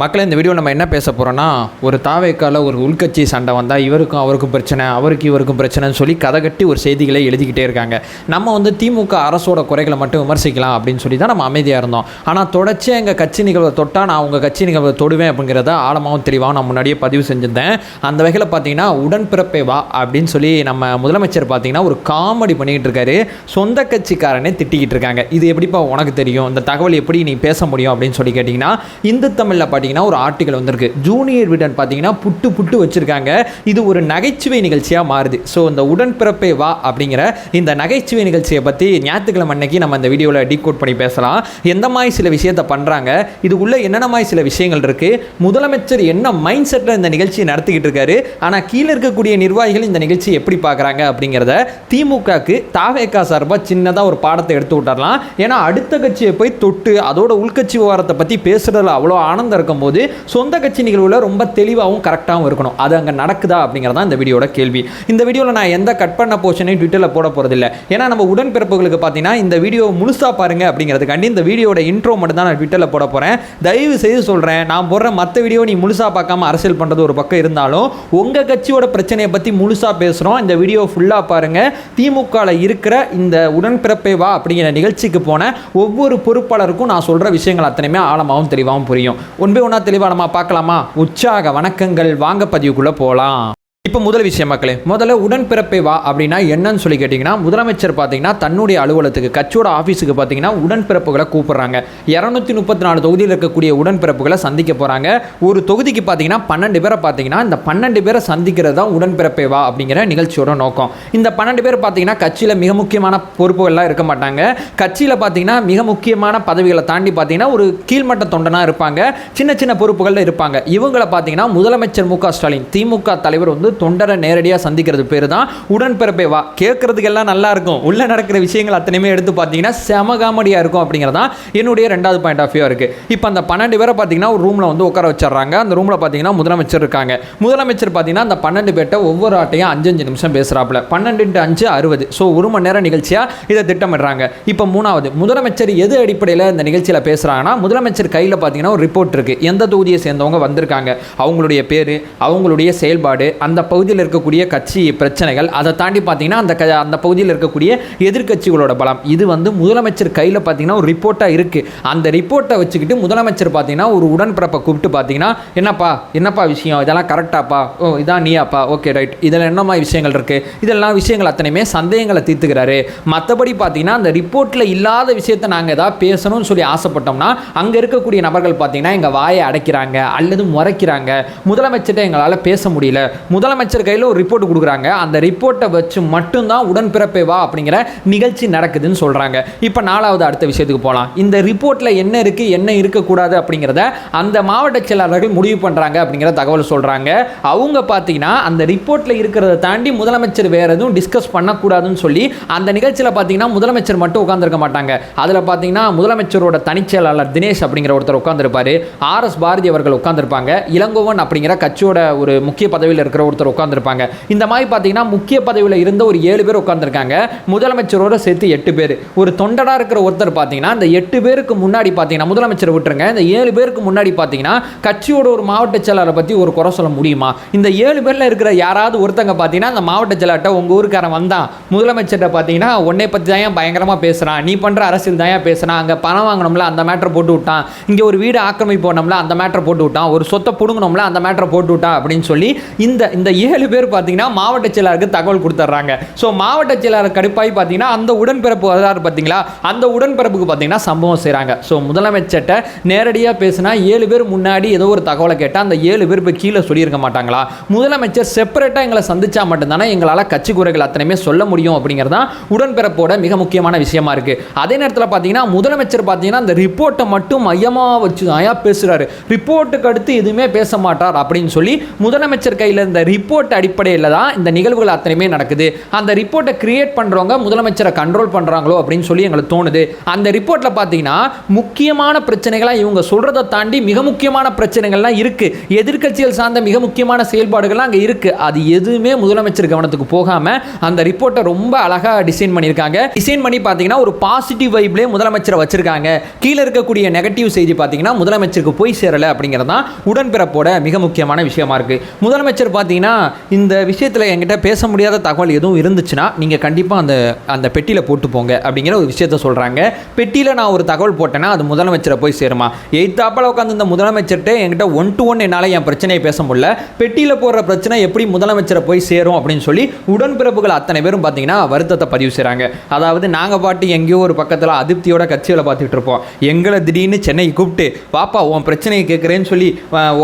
மக்களை இந்த வீடியோ நம்ம என்ன பேச போகிறோன்னா ஒரு தாவேக்கால ஒரு உள்கட்சி சண்டை வந்தால் இவருக்கும் அவருக்கும் பிரச்சனை அவருக்கு இவருக்கும் பிரச்சனைன்னு சொல்லி கதை கட்டி ஒரு செய்திகளை எழுதிக்கிட்டே இருக்காங்க. நம்ம வந்து திமுக அரசோட குறைகளை மட்டும் விமர்சிக்கலாம் அப்படின்னு சொல்லி தான் நம்ம அமைதியாக இருந்தோம். ஆனால் தொடர்ச்சியாக எங்கள் கட்சி நிகழ்வை தொட்டால் நான் உங்கள் கட்சி நிகழ்வை தொடுவேன் அப்படிங்கிறத ஆழமாகவும் தெளிவாகவும் நான் முன்னாடியே பதிவு செஞ்சிருந்தேன். அந்த வகையில் பார்த்தீங்கன்னா உடன்பிறப்பே வா அப்படின்னு சொல்லி நம்ம முதலமைச்சர் பார்த்தீங்கன்னா ஒரு காமெடி பண்ணிக்கிட்டு இருக்காரு. சொந்த கட்சிக்காரனே திட்டிக்கிட்டு இருக்காங்க. இது எப்படிப்பா உனக்கு தெரியும்? இந்த தகவல் எப்படி நீ பேச முடியும் அப்படின்னு சொல்லி கேட்டிங்கன்னா இந்து தமிழில் பார்த்தீங்கன்னா ஒரு ஆர்டிகல் வந்திருக்கு. ஜூனியர் விடன் பார்த்தீங்கன்னா புட்டு புட்டு வச்சுருக்காங்க. இது ஒரு நகைச்சுவை நிகழ்ச்சியாக மாறுது. ஸோ இந்த உடன்பிறப்பே வா அப்படிங்கிற இந்த நகைச்சுவை நிகழ்ச்சியை பற்றி ஞாயிற்றுக்கிழமை அன்னைக்கு நம்ம இந்த வீடியோவில் டீகோட் பண்ணி பேசலாம். எந்த மாதிரி சில விஷயத்தை பண்ணுறாங்க இதுக்குள்ளே என்னென்ன மாதிரி சில விஷயங்கள் இருக்குது முதலமைச்சர் என்ன மைண்ட் செட்டில் இந்த நிகழ்ச்சியை நடத்திக்கிட்டு இருக்காரு? ஆனால் கீழே இருக்கக்கூடிய நிர்வாகிகள் இந்த நிகழ்ச்சியை எப்படி பார்க்குறாங்க அப்படிங்கிறத திமுகக்கு தாவேக்கா சார்பாக சின்னதாக ஒரு பாடத்தை எடுத்து விட்டுறலாம். ஏன்னா அடுத்த கட்சியை போய் தொட்டு அதோட உள்கட்சி விவகாரத்தை பற்றி பேசுகிறதுல அவ்வளோ ஆனந்தம் இருக்கும்போது சொந்த கட்சி நிகழ்வில் ரொம்ப தெளிவாகவும் கரெக்டாகவும் இருக்கணும். அது அங்கே நடக்குதா அப்படிங்கிறதான் இந்த வீடியோட கேள்வி. இந்த வீடியோவில் நான் எந்த கட் பண்ண போர்ஷனையும் ட்விட்டரில் போட போகிறதில்ல ஏன்னா நம்ம உடன்பிறப்புகளுக்கு பார்த்தீங்கன்னா இந்த வீடியோ முழுசாக பாருங்க அப்படிங்கிறதுக்காண்டி இந்த வீடியோட இன்ட்ரோ மட்டும் தான் நான் ட்விட்டரில் போட போகிறேன் தயவு செய்து சொல்கிறேன் நான் போடுற மற்ற வீடியோ நீ முழுசாக பார்க்காம அரசியல் பண்ணுறது ஒரு பக்கம் இருந்தாலும் உங்கள் கட்சியோட பிரச்சனையை பற்றி முழுசாக பேசுகிறோம் இந்த வீடியோ ஃபுல்லாக பாருங்கள் திமுகவில் இருக்கிற இந்த உடன்பிறப்பே வா அப்படிங்கிற நிகழ்ச்சிக்கு போன ஒவ்வொரு பொறுப்பாளருக்கும் நான் சொல்கிற விஷயங்கள் அத்தனையுமே ஆழமாகவும் தெளிவாகவும் புரியும். ஒன்பே ஒன்றா தெளிவாக நம்ம பார்க்கலாமா? உற்சாக வணக்கங்கள். வாங்க பதிவுக்குள்ளே போகலாம் இப்போ முதல் விஷயம் மக்களே முதல்ல உடன்பிறப்பை வா அப்படின்னா என்னன்னு சொல்லி கேட்டிங்கன்னா முதலமைச்சர் பார்த்தீங்கன்னா தன்னுடைய அலுவலகத்துக்கு கட்சியோட ஆஃபீஸுக்கு பார்த்தீங்கன்னா உடன்பிறப்புகளை கூப்பிட்றாங்க. இரநூத்தி முப்பத்தி நாலு தொகுதியில் இருக்கக்கூடிய உடன்பிறப்புகளை சந்திக்க போகிறாங்க ஒரு தொகுதிக்கு பார்த்தீங்கன்னா பன்னெண்டு பேரை பார்த்தீங்கன்னா இந்த பன்னெண்டு பேரை சந்திக்கிறது தான் உடன்பிறப்பை வா அப்படிங்கிற நிகழ்ச்சியோட நோக்கம். இந்த பன்னெண்டு பேர் பார்த்தீங்கன்னா கட்சியில் மிக முக்கியமான பொறுப்புகள்லாம் இருக்க மாட்டாங்க. கட்சியில் பார்த்தீங்கன்னா மிக முக்கியமான பதவிகளை தாண்டி பார்த்தீங்கன்னா ஒரு கீழ்மட்ட தொண்டனாக இருப்பாங்க. சின்ன சின்ன பொறுப்புகளில் இருப்பாங்க. இவங்களை பார்த்தீங்கன்னா முதலமைச்சர் மு க ஸ்டாலின் திமுக தலைவர் வந்து தொண்டரை நேரடியாக சந்திக்கிறது பேர் தான் உடன்பிறப்பே. வா கேட்குறதுக்கெல்லாம் நல்லா இருக்கும். உள்ளே நடக்கிற விஷயங்கள் அத்தனையுமே எடுத்து பார்த்தீங்கன்னா செம காமெடியாக இருக்கும் அப்படிங்கிறதான் என்னுடைய ரெண்டாவது பாயிண்ட் ஆஃப் வியூ இருக்குது இப்போ அந்த பன்னெண்டு பேரை பார்த்தீங்கன்னா ஒரு ரூமில் வந்து உட்கார வச்சிடுறாங்க. அந்த ரூமில் பார்த்தீங்கன்னா முதலமைச்சர் இருக்காங்க. முதலமைச்சர் பார்த்தீங்கன்னா அந்த பன்னெண்டு பேர்ட்ட ஒவ்வொரு ஆட்டையும் அஞ்சு அஞ்சு நிமிஷம் பேசுகிறாப்புல பன்னெண்டு இன்ட்டு அஞ்சு அறுபது. ஸோ ஒரு மணி நேரம் நிகழ்ச்சியாக இதை திட்டமிடுறாங்க. இப்போ மூணாவது முதலமைச்சர் எது அடிப்படையில் இந்த நிகழ்ச்சியில் பேசுகிறாங்கன்னா முதலமைச்சர் கையில் பார்த்தீங்கன்னா ஒரு ரிப்போர்ட் இருக்குது எந்த தொகுதியை சேர்ந்தவங்க வந்திருக்காங்க? அவங்களுடைய பேர் அவங்களுடைய செயல்பாடு அந்த பகுதியில் இருக்கக்கூடிய கட்சி பிரச்சனைகள் அதை தாண்டி பார்த்தீங்கன்னா அந்த க அந்த பகுதியில் இருக்கக்கூடிய எதிர்க்கட்சிகளோட பலம். இது வந்து முதலமைச்சர் கையில் பார்த்தீங்கன்னா ஒரு ரிப்போர்ட்டாக இருக்குது அந்த ரிப்போர்ட்டை வச்சுக்கிட்டு முதலமைச்சர் பார்த்தீங்கன்னா ஒரு உடன்பிறப்பை கூப்பிட்டு பார்த்தீங்கன்னா என்னப்பா என்னப்பா விஷயம்? இதெல்லாம் கரெக்டாப்பா ஓ இதான் நீயாப்பா? ஓகே ரைட் இதில் என்ன மாதிரி விஷயங்கள் இருக்குது இதெல்லாம் விஷயங்கள் அத்தனையுமே சந்தேகங்களை தீர்த்துக்கிறாரு. மற்றபடி பார்த்தீங்கன்னா அந்த ரிப்போர்ட்டில் இல்லாத விஷயத்தை நாங்கள் ஏதாவது பேசணும்னு சொல்லி ஆசைப்பட்டோம்னா அங்கே இருக்கக்கூடிய நபர்கள் பார்த்தீங்கன்னா எங்கள் வாயை அடைக்கிறாங்க அல்லது முறைக்கிறாங்க. முதலமைச்சர்கிட்ட எங்களால் பேச முடியல. முதல் முதலமைச்சர் கையில் ஒரு ரிப்போர்ட் கொடுக்குறாங்க. அந்த ரிப்போர்ட்டை வச்சு மட்டும்தான் உடன்பிறப்பே வா அப்படிங்கிற நிகழ்ச்சி நடக்குதுன்னு சொல்கிறாங்க இப்போ நாலாவது அடுத்த விஷயத்துக்கு போகலாம் இந்த ரிப்போர்ட்டில் என்ன இருக்குது என்ன இருக்கக்கூடாது அப்படிங்கிறத அந்த மாவட்ட செயலாளர்கள் முடிவு பண்ணுறாங்க அப்படிங்கிற தகவல் சொல்கிறாங்க அவங்க பார்த்தீங்கன்னா அந்த ரிப்போர்ட்டில் இருக்கிறத தாண்டி முதலமைச்சர் வேறு எதுவும் டிஸ்கஸ் பண்ணக்கூடாதுன்னு சொல்லி அந்த நிகழ்ச்சியில் பார்த்தீங்கன்னா முதலமைச்சர் மட்டும் உட்காந்துருக்க மாட்டாங்க. அதில் பார்த்தீங்கன்னா முதலமைச்சரோட தனிச்செயலாளர் தினேஷ் அப்படிங்கிற ஒருத்தர் உட்காந்துருப்பாரு ஆர் எஸ் பாரதி அவர்கள் உட்காந்துருப்பாங்க இளங்கோவன் அப்படிங்கிற கட்சியோட ஒரு முக்கிய பதவியில் இருக்கிற ஒருத்தர் உட்காந்துருப்பாங்க இந்த மாதிரி பார்த்தீங்கன்னா முக்கிய பதவியில் இருந்த ஒரு ஏழு பேர் உட்காந்துருக்காங்க முதலமைச்சரோட சேர்த்து எட்டு பேர். ஒரு தொண்டடாக இருக்கிற ஒருத்தர் பார்த்தீங்கன்னா இந்த எட்டு பேருக்கு முன்னாடி பார்த்தீங்கன்னா முதலமைச்சர் விட்டுருங்க. இந்த ஏழு பேருக்கு முன்னாடி பார்த்தீங்கன்னா கட்சியோட ஒரு மாவட்ட செயலாளரை பற்றி ஒரு குறை சொல்ல முடியுமா? இந்த ஏழு பேரில் இருக்கிற யாராவது ஒருத்தங்க பார்த்தீங்கன்னா அந்த மாவட்ட செயலாட்ட உங்கள் ஊருக்காரன் வந்தான். முதலமைச்சர்கிட்ட பார்த்தீங்கன்னா உன்னை பற்றி தான் ஏன் பயங்கரமாக பேசுகிறான் நீ பண்ணுற அரசியல் தான் ஏன் பேசுகிறான் அங்கே பணம் வாங்கணும்ல அந்த மேட்டரை போட்டு விட்டான். இங்கே ஒரு வீடு ஆக்கிரமிப்பு போனோம்ல அந்த மேட்டரை போட்டு விட்டான். ஒரு சொத்தை பிடுங்கணும்ல அந்த மேட்டரை போட்டு விட்டான். அப்படின்னு சொல்லி இந்த இந்த ஏழு பேர் பார்த்தீங்கன்னா மாவட்ட செயலாளருக்கு தகவல் கொடுத்துட்றாங்க. ஸோ மாவட்ட செயலாளர் கடுப்பாய் பார்த்தீங்கன்னா அந்த உடன்பிறப்பு வரலாறு பார்த்தீங்களா? அந்த உடன்பிறப்புக்கு பார்த்தீங்கன்னா சம்பவம் செய்கிறாங்க ஸோ முதலமைச்சர்கிட்ட நேரடியாக பேசினா ஏழு பேர் முன்னாடி ஏதோ ஒரு தகவலை கேட்டால் அந்த ஏழு பேர் இப்போ கீழே சொல்லியிருக்க மாட்டாங்களா? முதலமைச்சர் செப்பரேட்டாக எங்களை சந்திச்சா மட்டும்தானே எங்களால் கட்சி குறைகள் அத்தனையுமே சொல்ல முடியும் அப்படிங்கிறது தான் உடன்பிறப்போட மிக முக்கியமான விஷயமா இருக்குது அதே நேரத்தில் பார்த்தீங்கன்னா முதலமைச்சர் பார்த்தீங்கன்னா அந்த ரிப்போர்ட்டை மட்டும் மையமாக வச்சு ஆயா பேசுகிறாரு ரிப்போர்ட்டுக்கு அடுத்து எதுவுமே பேச மாட்டார் அப்படின்னு சொல்லி முதலமைச்சர் கையில் இந்த ரிப்போர்ட் அடிப்படையில் தான் இந்த நிகழ்வுகள் அத்தனையுமே நடக்குது. அந்த ரிப்போர்ட்டை கிரியேட் பண்ணுறவங்க முதலமைச்சரை கண்ட்ரோல் பண்ணுறாங்களோ அப்படின்னு சொல்லி எங்களுக்கு தோணுது. அந்த ரிப்போர்ட்டில் பார்த்தீங்கன்னா முக்கியமான பிரச்சனைகளாக இவங்க சொல்கிறத தாண்டி மிக முக்கியமான பிரச்சனைகள்லாம் இருக்குது எதிர்க்கட்சிகள் சார்ந்த மிக முக்கியமான செயல்பாடுகள்லாம் அங்கே இருக்குது அது எதுவுமே முதலமைச்சர் கவனத்துக்கு போகாமல் அந்த ரிப்போர்ட்டை ரொம்ப அழகாக டிசைன் பண்ணியிருக்காங்க. டிசைன் பண்ணி பார்த்தீங்கன்னா ஒரு பாசிட்டிவ் வைப்லேயே முதலமைச்சரை வச்சிருக்காங்க. கீழே இருக்கக்கூடிய நெகட்டிவ் செய்தி பார்த்தீங்கன்னா முதலமைச்சருக்கு போய் சேரலை அப்படிங்கிறது தான் உடன்பிறப்போட மிக முக்கியமான விஷயமா இருக்கு. முதலமைச்சர் பார்த்தீங்கன்னா இந்த விஷயத்தில் என்கிட்ட பேச முடியாத தகவல் எதுவும் இருந்துச்சுன்னா நீங்கள் கண்டிப்பாக அந்த அந்த பெட்டியில் போட்டு போங்க அப்படிங்கிற ஒரு விஷயத்த சொல்கிறாங்க பெட்டியில் நான் ஒரு தகவல் போட்டேன்னா அது முதலமைச்சரை போய் சேருமா? எய்த்தாப்பில் உட்காந்து இந்த முதலமைச்சர்கிட்ட என்கிட்ட ஒன் டு ஒன் என்னால் என் பிரச்சனையை பேச முடியல. பெட்டியில் போடுற பிரச்சனை எப்படி முதலமைச்சரை போய் சேரும் அப்படின்னு சொல்லி உடன்பிறப்புகள் அத்தனை பேரும் பார்த்தீங்கன்னா வருத்தத்தை பதிவு செய்கிறாங்க அதாவது நாங்கள் பாட்டு எங்கேயோ ஒரு பக்கத்தில் அதிருப்தியோட கட்சிகளை பார்த்துட்டு இருப்போம். எங்களை திடீர்னு சென்னை கூப்பிட்டு பாப்பா உன் பிரச்சனையை கேட்குறேன்னு சொல்லி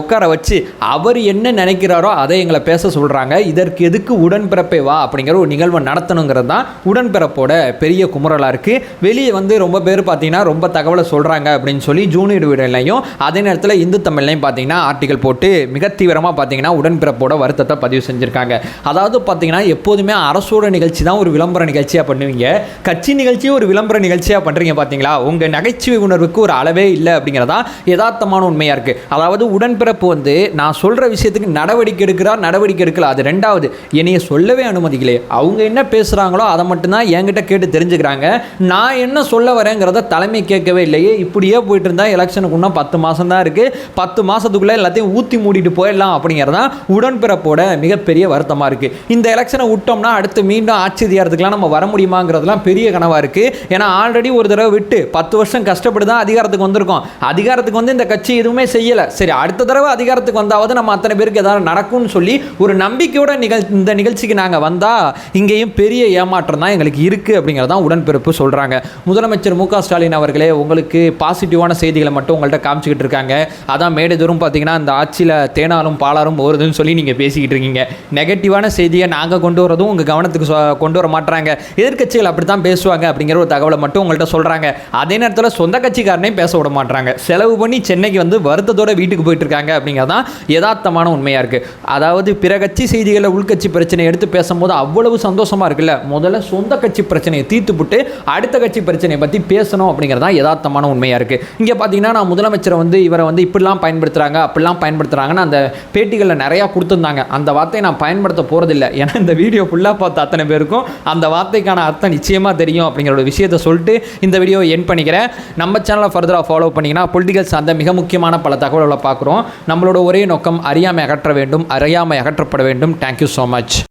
உட்கார வச்சு அவர் என்ன நினைக்கிறாரோ அதை எங்களை பேச சொல்கிறாங்க இதற்கு எதுக்கு உடன்பிறப்பே வா? அப்படிங்கிற ஒரு நிகழ்வை நடத்தணுங்கிறது தான் உடன்பிறப்போட பெரிய குமுறலாக இருக்குது வெளியே வந்து ரொம்ப பேர் பார்த்தீங்கன்னா ரொம்ப தகவலை சொல்கிறாங்க அப்படின்னு சொல்லி ஜூனியர் வீடுலையும் அதே நேரத்தில் இந்து தமிழ்லையும் பார்த்தீங்கன்னா ஆர்டிகல் போட்டு மிக தீவிரமாக பார்த்தீங்கன்னா உடன்பிறப்போட வருத்தத்தை பதிவு செஞ்சுருக்காங்க. அதாவது பார்த்தீங்கன்னா எப்போதுமே அரசோட நிகழ்ச்சி தான் ஒரு விளம்பர நிகழ்ச்சியாக பண்ணுவீங்க. கட்சி நிகழ்ச்சியும் ஒரு விளம்பர நிகழ்ச்சியாக பண்ணுறீங்க பார்த்தீங்களா உங்கள் நகைச்சுவை உணர்வுக்கு ஒரு அளவே இல்லை அப்படிங்கிறதா யதார்த்தமான உண்மையாக இருக்குது அதாவது உடன்பிறப்பு வந்து நான் சொல்கிற விஷயத்துக்கு நடவடிக்கை எடுக்கிறா நடவடிக்கை எடுக்கல. அது ரெண்டாவது என்னைய சொல்லவே அனுமதிக்கலையே. அவங்க என்ன பேசுகிறாங்களோ அதை மட்டும்தான் என்கிட்ட கேட்டு தெரிஞ்சுக்கிறாங்க. நான் என்ன சொல்ல வரேங்கிறத தலைமை கேட்கவே இல்லையே. இப்படியே போயிட்டு இருந்தால் எலெக்ஷனுக்கு இன்னும் பத்து மாதம் தான் இருக்குது பத்து மாதத்துக்குள்ளே எல்லாத்தையும் ஊற்றி மூடிட்டு போயிடலாம் அப்படிங்கிறதான் உடன்பிறப்போட மிகப்பெரிய வருத்தமாக இருக்குது இந்த எலெக்ஷனை விட்டோம்னா அடுத்து மீண்டும் ஆட்சி அதிகாரத்துக்குலாம் நம்ம வர முடியுமாங்கிறதுலாம் பெரிய கனவாக இருக்குது ஏன்னா ஆல்ரெடி ஒரு தடவை விட்டு பத்து வருஷம் கஷ்டப்பட்டு தான் அதிகாரத்துக்கு வந்திருக்கோம். அதிகாரத்துக்கு வந்து இந்த கட்சி எதுவுமே செய்யலை. சரி அடுத்த தடவை அதிகாரத்துக்கு வந்தாவது நம்ம அத்தனை பேருக்கு ஏதாவது நடக்கும்னு சொல்லி ஒரு நம்பிக்கையோட நிகழ் இந்த நிகழ்ச்சிக்கு நாங்கள் வந்தால் இங்கேயும் பெரிய ஏமாற்றம் தான் எங்களுக்கு இருக்குது அப்படிங்கிறதான் உடன்பிறப்பு சொல்கிறாங்க முதலமைச்சர் மு ஸ்டாலின் அவர்களே உங்களுக்கு பாசிட்டிவான செய்திகளை மட்டும் உங்கள்கிட்ட காமிச்சிக்கிட்டு இருக்காங்க. அதான் மேடைதோறும் பார்த்தீங்கன்னா இந்த ஆட்சியில் தேனாலும் பாலாரும் போகிறதுன்னு சொல்லி நீங்கள் பேசிக்கிட்டு இருக்கீங்க. நெகட்டிவான செய்தியை நாங்கள் கொண்டு வரதும் உங்கள் கவனத்துக்கு கொண்டு வர மாட்டுறாங்க எதிர்க்கட்சிகள் அப்படி தான் பேசுவாங்க அப்படிங்கிற ஒரு தகவலை மட்டும் உங்கள்கிட்ட சொல்கிறாங்க அதே நேரத்தில் சொந்த கட்சிக்காரனையும் பேச விட மாட்டுறாங்க செலவு பண்ணி சென்னைக்கு வந்து வருத்தத்தோட வீட்டுக்கு போயிட்டு இருக்காங்க அப்படிங்கிறது தான் யதார்த்தமான உண்மையாக இருக்குது அதாவது பிற கட்சி செய்திகளை உள்கட்சி பிரச்சனை எடுத்து பேசும்போது அவ்வளவு சந்தோஷமாக இருக்குல்ல? முதல்ல சொந்த கட்சி பிரச்சனையை தீர்த்துப்புட்டு அடுத்த கட்சி பிரச்சனையை பற்றி பேசணும் அப்படிங்கிறது தான் யதார்த்தமான உண்மையாக இருக்குது இங்கே பார்த்தீங்கன்னா நான் முதலமைச்சரை வந்து இவரை வந்து இப்படிலாம் பயன்படுத்துகிறாங்க அப்படிலாம் பயன்படுத்துகிறாங்கன்னு அந்த பேட்டிகளில் நிறையா கொடுத்துருந்தாங்க. அந்த வார்த்தையை நான் பயன்படுத்த போகிறதில்ல ஏன்னா இந்த வீடியோ ஃபுல்லாக பார்த்த அத்தனை பேருக்கும் அந்த வார்த்தைக்கான அர்த்தம் நிச்சயமாக தெரியும் அப்படிங்கிற ஒரு விஷயத்தை சொல்லிட்டு இந்த வீடியோ என் பண்ணிக்கிறேன். நம்ம சேனலை ஃபர்தராக ஃபாலோ பண்ணிங்கன்னா பொலிட்டிக்கல் சார்ந்த மிக முக்கியமான பல தகவல்களை பார்க்குறோம். நம்மளோட ஒரே நோக்கம் அறியாமை அகற்ற வேண்டும் அறியாமை அகற்றப்பட வேண்டும். Thank you so much